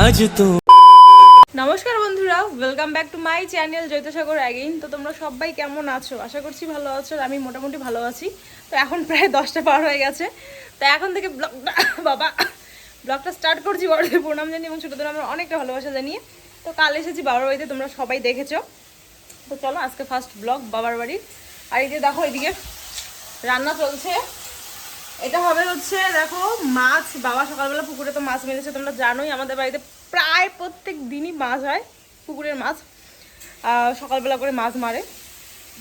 আজ তো নমস্কার বন্ধুরা welcome back to my channel জৈতসাগর again তো তোমরা সবাই কেমন আছো? আশা করছি ভালো আছো আর আমি মোটামুটি ভালো আছি। তো এখন প্রায় দশটা পার হয়ে গেছে। তো এখন থেকে ব্লগটা বাবা ব্লগটা স্টার্ট করছি বড়দের প্রণাম জানিয়ে এবং ছোটোদের আমার অনেকটা ভালোবাসা জানিয়ে। তো কাল এসেছি বাবার বাড়িতে তোমরা সবাই দেখেছ। তো চলো আজকে ফার্স্ট ব্লগ বাবার বাড়ির আর এই যে দেখো এদিকে রান্না চলছে। এটা হবে হচ্ছে, দেখো, মাছ। বাবা, সকালবেলা পুকুরে তো মাছ মেরেছে, তোমরা জানোই, আমাদের বাড়িতে প্রায় প্রত্যেক দিনই মাছ হয়, পুকুরের মাছ। সকালবেলা করে মাছ মারে।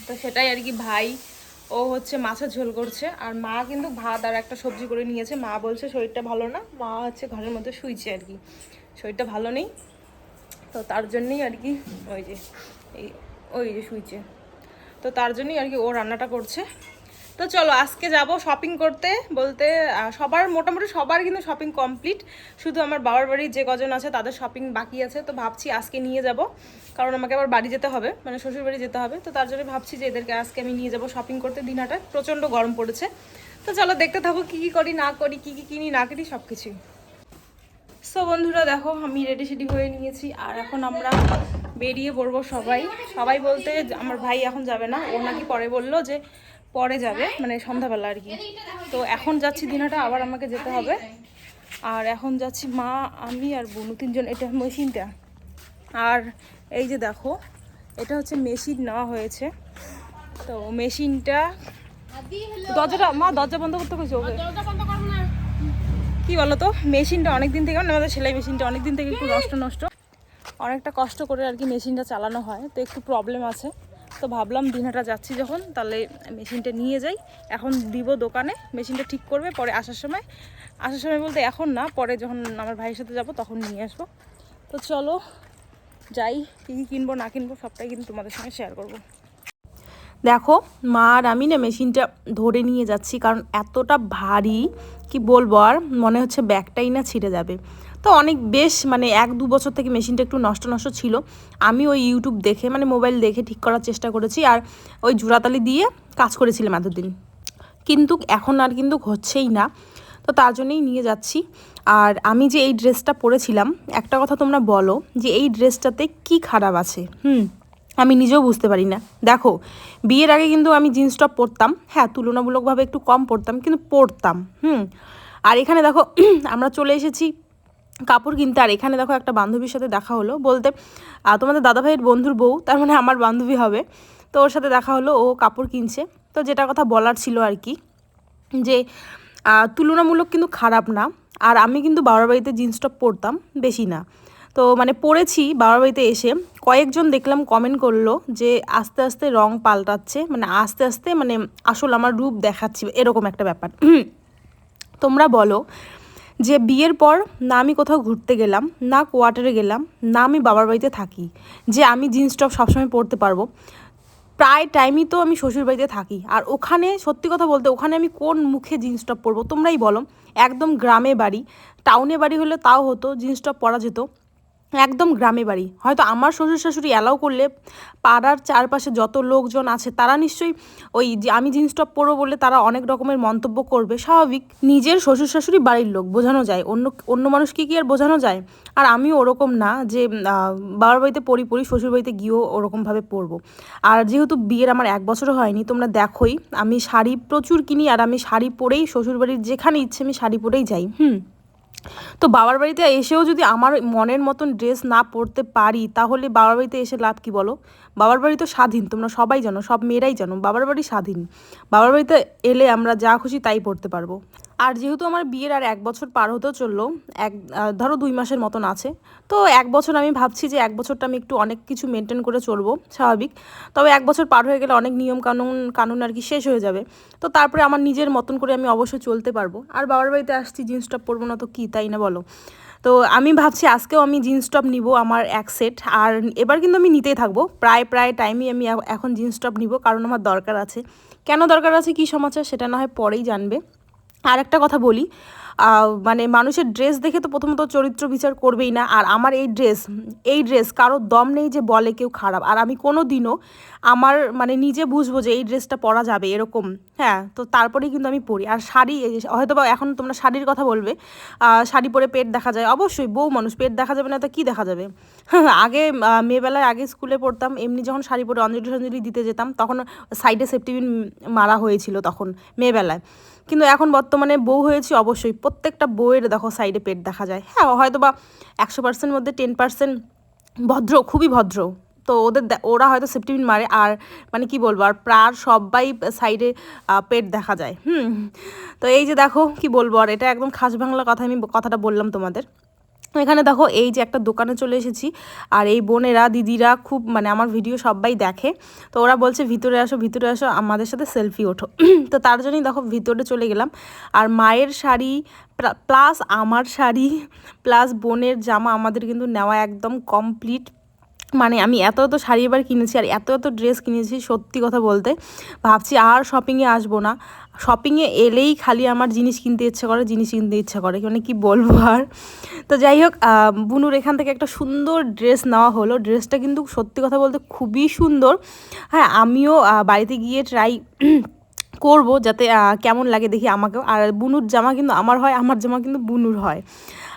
তো সেটাই আর কি ভাই, ও হচ্ছে মাছের ঝোল করছে। আর মা কিন্তু ভাত আর একটা সবজি করে নিয়েছে। মা বলছে, শরীরটা ভালো না? মা হচ্ছে ঘরের মধ্যে শুইছে আর কি। শরীরটা ভালো নেই। তো তার জন্যই আর কি ওই যে, এই, ওই যে শুইছে। তো তার জন্যই আর কি ও রান্নাটা করছে। তো চলো, আজকে যাব শপিং করতে বলতে সবার, মোটামুটি সবার কিন্তু শপিং কমপ্লিট শুধু আমার বাবার বাড়ির যে কজন আছে তাদের শপিং বাকি আছে, তো ভাবছি আজকে নিয়ে যাব। কারণ আমাকে আবার বাড়ি যেতে হবে মানে শ্বশুর বাড়ি যেতে হবে, তো তার জন্য ভাবছি যে এদেরকে আজকে আমি নিয়ে যাব শপিং করতে। দিনহাটা প্রচণ্ড গরম পড়েছে। তো চলো, দেখতে থাকো কী কী করি, না করি, কী কী কিনি, না কিনি সব কিছুই সো বন্ধুরা, দেখো, আমি রেডি সেডি হয়ে নিয়েছি, আর এখন আমরা বেরিয়ে পড়ব সবাই। সবাই বলতে আমার ভাই এখন যাবে না, ও নাকি পরে বলল যে পরে যাবে মানে সন্ধ্যাবেলা আর কি। তো এখন যাচ্ছি দিনাটা আবার আমাকে যেতে হবে। আর এখন যাচ্ছি মা, আমি আর বনু, তিনজন, এটা মেশিনটা আর এই যে দেখো, এটা হচ্ছে মেশিন নেওয়া হয়েছে। তো মেশিনটা দরজাটা, মা, দরজা বন্ধ করতে কইছো ওকে। কি বলতো, মেশিনটা অনেক দিন থেকে মানে আমাদের সেলাই মেশিনটা অনেক দিন থেকে একটু নষ্ট নষ্ট। অনেকটা কষ্ট করে আর কি মেশিনটা চালানো হয়, তো একটু প্রবলেম আছে। তো ভাবলাম দিনহাটা যাচ্ছি যখন, তাহলে মেশিনটা নিয়ে যাই। এখন দিব দোকানে, মেশিনটা ঠিক করবে, পরে আসার সময়। আসার সময় বলতে এখন না, পরে যখন আমার ভাইয়ের সাথে যাব তখন নিয়ে আসব। তো চলো, যাই, কী কী কিনবো, না কিনবো, সবটাই কিন্তু তোমাদের সঙ্গে শেয়ার করব। দেখো, মা আর আমি না মেশিনটা ধরে নিয়ে যাচ্ছি, কারণ এতটা ভারী, কি বলব আর, মনে হচ্ছে ব্যাগটাই না ছিঁড়ে যাবে। তো অনেক বেশ মানে এক দু বছর থেকে মেশিনটা একটু নষ্ট নষ্ট ছিল। আমি ওই ইউটিউব দেখে মানে মোবাইল দেখে ঠিক করার চেষ্টা করেছি আর ওই জোড়াতালি দিয়ে কাজ করেছিলাম এতদিন। কিন্তু এখন আর কিন্তু হচ্ছেই না। তো তার জন্যই নিয়ে যাচ্ছি। আর আমি যে এই ড্রেসটা পরেছিলাম, একটা কথা তোমরা বলো যে এই ড্রেসটাতে কি খারাপ আছে? হুম, আমি নিজেও বুঝতে পারি না। দেখো, বিয়ের আগে কিন্তু আমি জিন্স টপ পরতাম। হ্যাঁ তুলনামূলকভাবে একটু কম পরতাম, কিন্তু পরতাম। হুম, আর এখানে দেখো, আমরা চলে এসেছি কাপড় কিনতে, আর এখানে দেখো একটা বান্ধবীর সাথে দেখা হলো। বলতে তোমাদের দাদাভাইয়ের বন্ধুর বউ, তার মানে আমার বান্ধবী হবে। তো ওর সাথে দেখা হলো, ও কাপড় কিনছে। তো যেটা কথা বলার ছিল আর কি, যে তুলনামূলক কিন্তু খারাপ না। আর আমি কিন্তু বাবার বাড়িতে জিন্স টপ পরতাম, বেশি না। তো মানে পরেছি বাবার বাড়িতে এসে। কয়েকজন দেখলাম কমেন্ট করল যে, আস্তে আস্তে রং পাল্টাচ্ছে মানে আস্তে আস্তে মানে আসল আমার রূপ দেখাচ্ছি, এরকম একটা ব্যাপার। তোমরা বলো যে বিয়ের পর না আমি কোথাও ঘুরতে গেলাম, না কোয়ার্টারে গেলাম, না আমি বাবার বাড়িতে থাকি, যে আমি জিন্স টপ সবসময় পরতে পারব। প্রায় টাইমই তো আমি শ্বশুর বাড়িতে থাকি। আর ওখানে সত্যি কথা বলতে ওখানে আমি কোন মুখে জিন্স টপ পরবো তোমরাই বলো। একদম গ্রামে বাড়ি টাউনে বাড়ি হলে তাও হতো, জিন্স টপ পরা যেত। একদম গ্রামে বাড়ি। হয়তো আমার শ্বশুর শাশুড়ি অ্যালাউ করলে পাড়ার চারপাশে যত লোকজন আছে, তারা নিশ্চয়ই ওই যে আমি জিন্স টপ পরবো বলে তারা অনেক রকমের মন্তব্য করবে। স্বাভাবিক, নিজের শ্বশুর শাশুড়ি বাড়ির লোক, বোঝানো যায়। অন্য অন্য মানুষকে কি আর বোঝানো যায়? আর আমিও ওরকম না যে বাবার বাড়িতে পড়ি পড়ি, শ্বশুর বাড়িতে গিয়েও ওরকমভাবে পরবো আর যেহেতু বিয়ের আমার এক বছরও হয়নি, তোমরা দেখোই, আমি শাড়ি প্রচুর কিনি, আর আমি শাড়ি পরেই শ্বশুর বাড়ির যেখানে ইচ্ছে আমি শাড়ি পরেই যাই। হুম। তো বাবার বাড়িতে এসেও যদি আমার মনের মতন ড্রেস না পরতে পারি, তাহলে বাবার বাড়িতে এসে লাভ কি বলো? বাবার বাড়ি তো স্বাধীন, তোমরা সবাই জানো, সব মেয়েরাই জানো, বাবার বাড়ি স্বাধীন। বাবার বাড়িতে এলে আমরা যা খুশি তাই পড়তে পারব। আর যেহেতু আমার বিয়ের আর এক বছর পার হতেও চলল, এক ধরো দুই মাসের মতন আছে, তো এক বছর আমি ভাবছি যে এক বছরটা আমি একটু অনেক কিছু মেনটেন করে চলবো, স্বাভাবিক। তবে এক বছর পার হয়ে গেলে অনেক নিয়ম কানুন কানুন আর কি শেষ হয়ে যাবে। তো তারপরে আমার নিজের মতন করে আমি অবশ্যই চলতে পারব। আর বাবার বাড়িতে আসছি, জিন্স টপ পরবো না তো কী, তাই না বলো? তো আমি ভাবছি আজকেও আমি জিন্স টপ নিব আমার এক সেট, আর এবার কিন্তু আমি নিতেই থাকব। প্রায় প্রায় টাইমই আমি এখন জিন্স টপ নিব, কারণ আমার দরকার আছে। কেন দরকার আছে, কী সমাচার সেটা না হয় পরেই জানবে। আর একটা কথা বলি মানে মানুষের ড্রেস দেখে তো প্রথমত চরিত্র বিচার করবেই না, আর আমার এই ড্রেস এই ড্রেস কারোর দম নেই যে বলে কেউ খারাপ, আর আমি কোনো দিনও আমার মানে নিজে বুঝব যে এই ড্রেসটা পরা যাবে এরকম হ্যাঁ তো তারপরেই কিন্তু আমি পরি। আর শাড়ি হয়তো বা এখন তোমরা শাড়ির কথা বলবে শাড়ি পরে পেট দেখা যায়, অবশ্যই বউ মানুষ, পেট দেখা যাবে না তো কী দেখা যাবে? আগে মেয়েবেলায় আগে স্কুলে পড়তাম, এমনি যখন শাড়ি পরে অঞ্জলি সঞ্জলি দিতে যেতাম, তখন সাইডে সেফটিবিন মারা হয়েছিল তখন, মেয়েবেলায়। কিন্তু এখন বর্তমানে বউ হয়েছি অবশ্যই। প্রত্যেকটা বউয়ের দেখো সাইডে পেট দেখা যায়। হ্যাঁ হয়তো বা একশো পার্সেন্ট মধ্যে টেন পার্সেন্ট ভদ্র, খুবই ভদ্র। তো ওদের ওরা হয়তো সেফটিপিন মারে আর মানে কি বলব, আর প্রায় সবাই সাইডে পেট দেখা যায়। হুম। তো এই যে দেখো কি বলব, আর এটা একদম খাস বাংলা কথা আমি কথাটা বললাম তোমাদের। এখানে দেখো এই যে একটা দোকানে চলে এসেছি, আর এই বোনেরা, দিদিরা খুব মানে আমার ভিডিও সবাই দেখে। তো ওরা বলছে, ভিতরে আসো ভিতরে আসো, আমাদের সাথে সেলফি ওঠো। তো তার জন্যই দেখো ভিতরে চলে গেলাম। আর মায়ের শাড়ি প্লাস আমার শাড়ি, প্লাস বোনের জামা আমাদের কিন্তু নেওয়া একদম কমপ্লিট। মানে আমি এত এত শাড়ি এবার কিনেছি, আর এত এত ড্রেস কিনেছি সত্যি কথা বলতে। ভাবছি আর শপিংয়ে আসব না। শপিংয়ে এলেই খালি আমার জিনিস কিনতে ইচ্ছে করে, জিনিস কিনতে ইচ্ছা করে মানে কি বলব আর? তো যাই হোক বুনুর এখান থেকে একটা সুন্দর ড্রেস নেওয়া হলো। ড্রেসটা কিন্তু সত্যি কথা বলতে খুবই সুন্দর। হ্যাঁ আমিও বাড়িতে গিয়ে ট্রাই করব যাতে কেমন লাগে দেখি আমাকেও। আর বুনুর জামা কিন্তু আমার হয়, আমার জামা কিন্তু বুনুর হয়।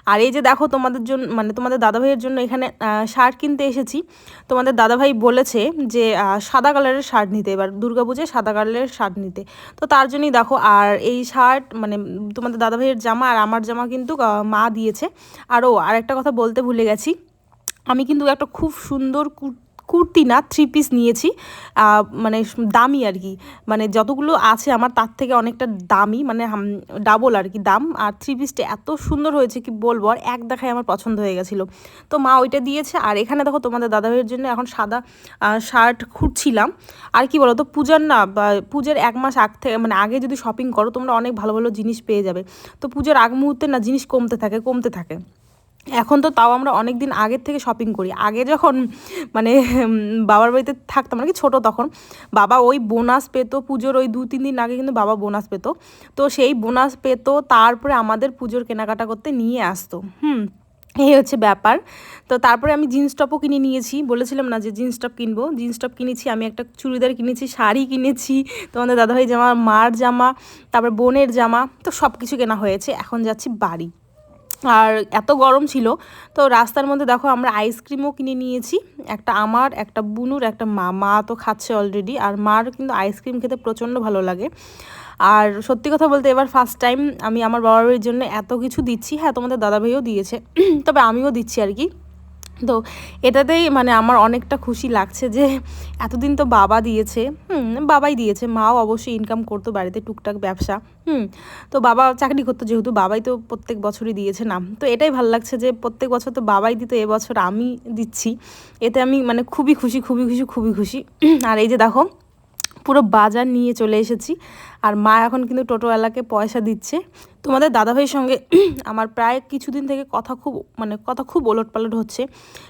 আর এই যে দেখো তোমাদের জন্য মানে তোমাদের দাদাভাইয়ের জন্য এখানে শার্ট কিনতে এসেছি। তোমাদের দাদাভাই বলেছে যে সাদা কালারের শার্ট নিতে, এবার দুর্গাপুজোয় সাদা কালারের শার্ট নিতে। তো তার জন্যই দেখো, আর এই শার্ট মানে তোমাদের দাদাভাইয়ের জামা আর আমার জামা কিন্তু মা দিয়েছে। আরও আর একটা কথা বলতে ভুলে গেছি। আমি কিন্তু একটা খুব সুন্দর কুর- কুর্তি না থ্রি পিস নিয়েছি। মানে দামি আর কি। মানে যতগুলো আছে আমার তার থেকে অনেকটা দামি মানে ডাবল আর কি দাম। আর থ্রি পিসটা এত সুন্দর হয়েছে কি বলব, আর এক দেখায় আমার পছন্দ হয়ে গেছিল। তো মা ওইটা দিয়েছে, আর এখানে দেখো তোমাদের দাদাভাইয়ের জন্য এখন সাদা শার্ট খুঁজছিলাম আর কি বলো তো পূজার না পূজার এক মাস আগ থেকে মানে আগে যদি শপিং করো, তোমরা অনেক ভালো ভালো জিনিস পেয়ে যাবে। তো পূজার আগ মুহূর্তে না জিনিস কমতে থাকে কমতে থাকে। এখন তো তাও আমরা অনেক দিন আগের থেকে শপিং করি। আগে যখন মানে বাবার বাড়িতে থাকতাম আর কি ছোটো তখন, বাবা ওই বোনাস পেতো পুজোর ওই দু, তিন দিন আগে কিন্তু বাবা বোনাস পেতো। তো সেই বোনাস পেতো, তারপরে আমাদের পুজোর কেনাকাটা করতে নিয়ে আসতো। হুম, এই হচ্ছে ব্যাপার। তো তারপরে আমি জিন্স টপও কিনে নিয়েছি। বলেছিলাম না যে জিন্স টপ কিনবো। জিন্স টপ কিনেছি, আমি একটা চুড়িদার কিনেছি, শাড়ি কিনেছি, তোমাদের দাদাভাই জামা, মার জামা, তারপর বোনের জামা, তো সব কিছু কেনা হয়েছে। এখন যাচ্ছি বাড়ি। আর এত গরম ছিল, তো রাস্তার মধ্যে দেখো আমরা আইসক্রিমও কিনে নিয়েছি, একটা আমার, একটা বুনুর, একটা মা মা তো খাচ্ছে অলরেডি আর মার কিন্তু আইসক্রিম খেতে প্রচণ্ড ভালো লাগে। আর সত্যি কথা বলতে এবার ফার্স্ট টাইম আমি আমার বাবার জন্য এত কিছু দিচ্ছি হ্যাঁ তোমাদের দাদাভাইও দিয়েছে, তবে আমিও দিচ্ছি আর কি। তো এটাতেই মানে আমার অনেকটা খুশি লাগছে যে এতদিন তো বাবা দিয়েছে, হুম, বাবাই দিয়েছে, মাও অবশ্যই ইনকাম করতো বাড়িতে টুকটাক ব্যবসা, হুম, তো বাবা চাকরি করতো যেহেতু বাবাই তো প্রত্যেক বছরই দিয়েছে না, তো এটাই ভালো লাগছে যে প্রত্যেক বছর তো বাবাই দিত এবছর আমি দিচ্ছি, এতে আমি মানে খুবই খুশি খুবই খুশি খুবই খুশি, আর এই যে দেখো পুরো বাজার নিয়ে চলে এসেছি। আর মা এখন কিন্তু টোটোওয়ালাকে পয়সা দিচ্ছে। তোমাদের দাদাভাইয়ের সঙ্গে আমার প্রায় কিছুদিন থেকে কথা খুব মানে কথা খুব ওলট পালট হচ্ছে।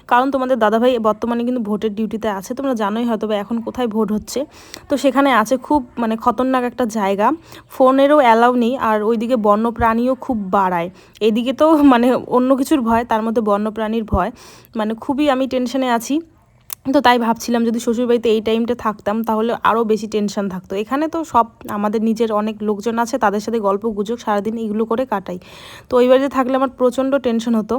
কারণ তোমাদের দাদাভাই বর্তমানে কিন্তু ভোটের ডিউটিতে আছে। তোমরা জানোই হয়তো বা এখন কোথায় ভোট হচ্ছে। তো সেখানে আছে খুব মানে খতরনাক একটা জায়গা। ফোনেরও অ্যালাউ নেই। আর ওইদিকে বন্যপ্রাণীও খুব বাড়ায়। এইদিকে তো মানে অন্য কিছুর ভয়, তার মধ্যে বন্যপ্রাণীর ভয়। মানে খুবই আমি টেনশনে আছি। তো তাই ভাবছিলাম যদি শ্বশুরবাড়িতে এই টাইমটা থাকতাম, তাহলে আরও বেশি টেনশন থাকতো। এখানে তো সব আমাদের নিজের অনেক লোকজন আছে, তাদের সাথে গল্প, গুজব সারাদিন এগুলো করে কাটাই। তো ওই বাড়িতে থাকলে আমার প্রচণ্ড টেনশন হতো।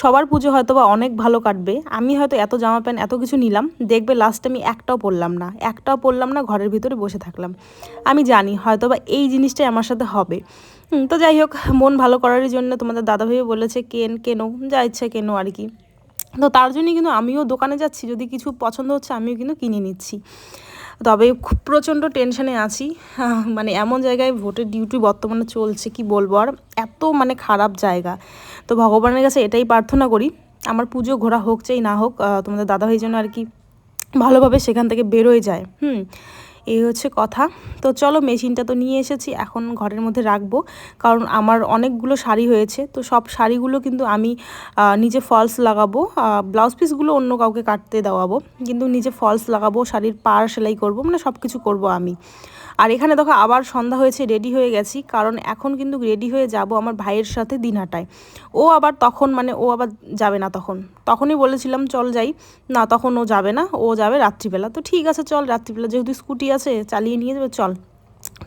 সবার পুজো হয়তো বা অনেক ভালো কাটবে। আমি হয়তো এত জামা প্যান্ট, এত কিছু নিলাম, দেখবে লাস্টে আমি একটাও পরলাম না। একটাও পরলাম না, ঘরের ভিতরে বসে থাকলাম। আমি জানি হয়তো বা এই জিনিসটাই আমার সাথে হবে। তো যাই হোক, মন ভালো করারই জন্য তোমাদের দাদাভাইও বলেছে, কেন, কেনো, যা ইচ্ছা কেনো আর কি। তো তার জন্যই কিন্তু আমিও দোকানে যাচ্ছি, যদি কিছু পছন্দ হচ্ছে আমিও কিন্তু কিনে নিচ্ছি। তবে খুব প্রচণ্ড টেনশনে আছি মানে এমন জায়গায় ভোটের ডিউটি বর্তমানে চলছে, কি বলব? আর এত মানে খারাপ জায়গা। তো ভগবানের কাছে এটাই প্রার্থনা করি, আমার পুজো ঘোরা হোক চাই না হোক তোমাদের দাদাভাই জন্য আর কি ভালোভাবে সেখান থেকে বেরোয় যায়, হুম। এই হচ্ছে কথা। তো চলো মেশিনটা তো নিয়ে এসেছি, এখন ঘরের মধ্যে রাখব। কারণ আমার অনেকগুলো শাড়ি হয়েছে, তো সব শাড়িগুলো কিন্তু আমি নিজে ফলস লাগাবো। ব্লাউজ পিসগুলো অন্য কাউকে কাটতে দেওয়াবো, কিন্তু নিজে ফলস লাগাবো, শাড়ির পাড় সেলাই করব মানে সব কিছু করব আমি। আর এখানে দেখো আবার সন্ধ্যা হয়েছে রেডি হয়ে গেছি, কারণ এখন কিন্তু রেডি হয়ে যাব আমার ভাইয়ের সাথে দিনহাটায়। ও আবার তখন মানে ও আবার যাবে না তখন। তখনই বলেছিলাম, চল যাই। না, তখন ও যাবে না, ও যাবে রাত্রিবেলা। তো ঠিক আছে, চল রাত্রিবেলা, যেহেতু স্কুটি আছে, চালিয়ে নিয়ে যাবে, চল।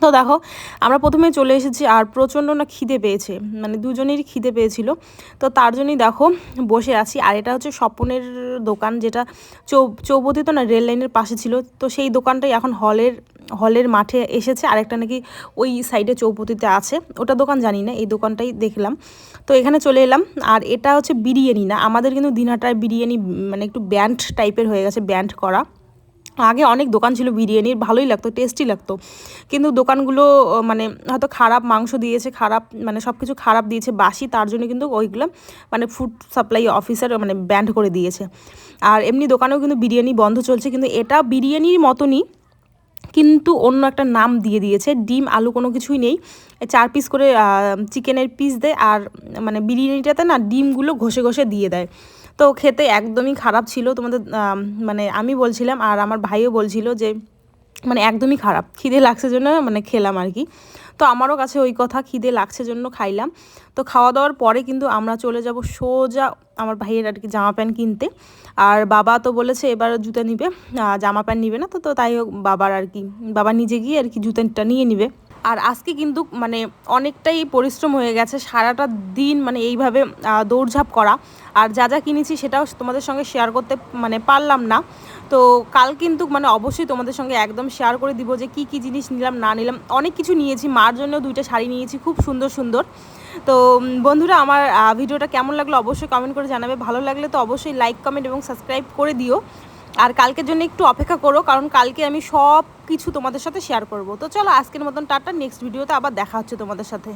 তো দেখো, আমরা প্রথমে চলে এসেছি, আর প্রচণ্ড না খিদে পেয়েছে মানে দুজনেরই খিদে পেয়েছিল। তো তার জন্যই দেখো, বসে আছি, আর এটা হচ্ছে স্বপনের দোকান, যেটা চৌ চৌপতি তো না রেল লাইনের পাশে ছিল। তো সেই দোকানটাই এখন হলের হলের মাঠে এসেছে, আরেকটা নাকি ওই সাইডে চৌপতিতে আছে। ওটা দোকান জানি না, এই দোকানটাই দেখলাম। তো এখানে চলে এলাম, আর এটা হচ্ছে বিরিয়ানি না, আমাদের কিন্তু দিনহাটার বিরিয়ানি মানে একটু ব্যান্ড টাইপের হয়ে গেছে ব্যান্ড করা। আগে অনেক দোকান ছিল বিরিয়ানির, ভালোই লাগতো টেস্টি লাগতো। কিন্তু দোকানগুলো মানে হয়তো খারাপ মাংস দিয়েছে, খারাপ মানে সব কিছু খারাপ দিয়েছে, বাসি, তার জন্য কিন্তু ওইগুলো মানে ফুড সাপ্লাই অফিসার মানে ব্যান্ড করে দিয়েছে। আর এমনি দোকানেও কিন্তু বিরিয়ানি বন্ধ চলছে, কিন্তু এটা বিরিয়ানির মতনই কিন্তু অন্য একটা নাম দিয়ে দিয়েছে। ডিম, আলু কোনো কিছুই নেই। চার পিস করে চিকেনের পিস দেয় আর মানে বিরিয়ানিটাতে না ডিমগুলো ঘষে ঘষে দিয়ে দেয়। তো খেতে একদমই খারাপ ছিল। তোমাদের মানে আমি বলছিলাম আর আমার ভাইও বলছিল যে মানে একদমই খারাপ। খিদে লাগছে জন্য মানে খেলাম আর কি। তো আমারও কাছে ওই কথা, খিদে লাগছে জন্য খাইলাম। তো খাওয়া দাওয়ার পরে কিন্তু আমরা চলে যাব সোজা আমার ভাইয়ের আর কি জামা প্যান্ট কিনতে। আর বাবা তো বলেছে এবার জুতা নিবে জামা প্যান্ট নিবে না তো তো তাই বাবার আর কি, বাবা নিজে গিয়ে আর কি জুতাটা নিয়ে নিবে। আর আজকে কিন্তু মানে অনেকটাই পরিশ্রম হয়ে গেছে সারাটা দিন মানে এইভাবে দৌড়ঝাঁপ করা। আর যা যা কিনেছি সেটাও তোমাদের সঙ্গে শেয়ার করতে মানে পারলাম না। তো কাল কিন্তু মানে অবশ্যই তোমাদের সঙ্গে একদম শেয়ার করে দিব যে কি কি জিনিস নিলাম, না নিলাম। অনেক কিছু নিয়েছি, মার জন্য দুইটা শাড়ি নিয়েছি, খুব সুন্দর সুন্দর। তো বন্ধুরা আমার ভিডিওটা কেমন লাগল অবশ্যই কমেন্ট করে জানাবে। ভালো লাগলে তো অবশ্যই লাইক কমেন্ট এবং সাবস্ক্রাইব করে দিও। আর কালকের জন্য একটু অপেক্ষা করো, কারণ কালকে আমি সব কিছু তোমাদের সাথে শেয়ার করব। তো চলো, আজকের মতন টাটা নেক্সট ভিডিওতে আবার দেখা হচ্ছে তোমাদের সাথে।